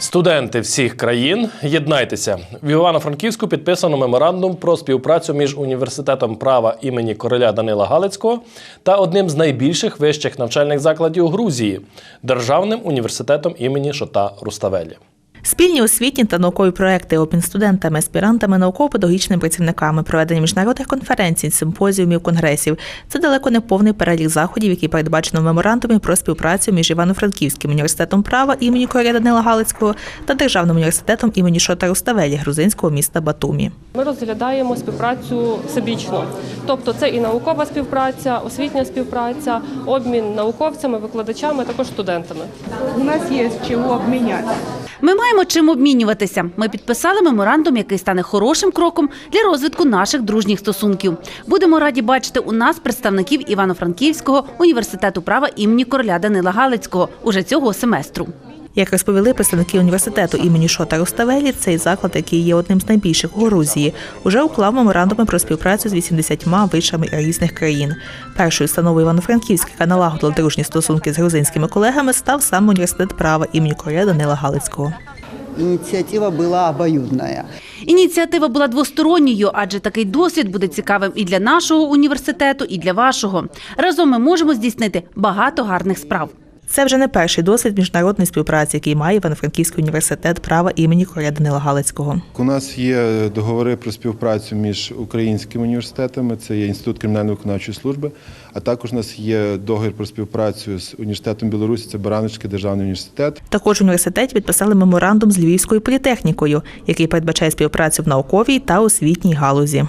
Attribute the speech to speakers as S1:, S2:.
S1: Студенти всіх країн, єднайтеся. В Івано-Франківську підписано меморандум про співпрацю між університетом права імені короля Данила Галицького та одним з найбільших вищих навчальних закладів Грузії державним університетом імені Шота Руставелі.
S2: Спільні освітні та наукові проекти обмін студентами, аспірантами, науково-педагогічними працівниками, проведення міжнародних конференцій, симпозіумів, конгресів це далеко не повний перелік заходів, які передбачено в меморандумі про співпрацю між Івано-Франківським університетом права імені короля Данила Галицького та Державним університетом імені Шота Руставелі грузинського міста Батумі.
S3: Ми розглядаємо співпрацю всебічно, тобто це і наукова співпраця, освітня співпраця, обмін науковцями, викладачами, також студентами.
S4: У нас есть чего обменять.
S5: Ми маємо чим обмінюватися. Ми підписали меморандум, який стане хорошим кроком для розвитку наших дружніх стосунків. Будемо раді бачити у нас представників Івано-Франківського університету права імені короля Данила Галицького уже цього семестру.
S2: Як розповіли представники університету імені Шота Руставелі, цей заклад, який є одним з найбільших у Грузії, уже уклав меморандуми про співпрацю з 80 вишами різних країн. Першою установою Івано-Франківська, яка налагодила дружні стосунки з грузинськими колегами, став саме університет права імені короля Данила Галицького.
S6: Инициатива была обоюдная.
S5: Ініціатива була двосторонньою, адже такий досвід буде цікавим і для нашого університету, і для вашого. Разом ми можемо здійснити багато гарних справ.
S2: Це вже не перший досвід міжнародної співпраці, який має Івано-Франківський університет права імені короля Данила Галицького.
S7: У нас є договори про співпрацю між українськими університетами, це є Інститут кримінально-виконавчої служби, а також у нас є договір про співпрацю з університетом Білорусі, це Бараночки державний університет.
S2: Також в університеті підписали меморандум з Львівською політехнікою, який передбачає співпрацю в науковій та освітній галузі.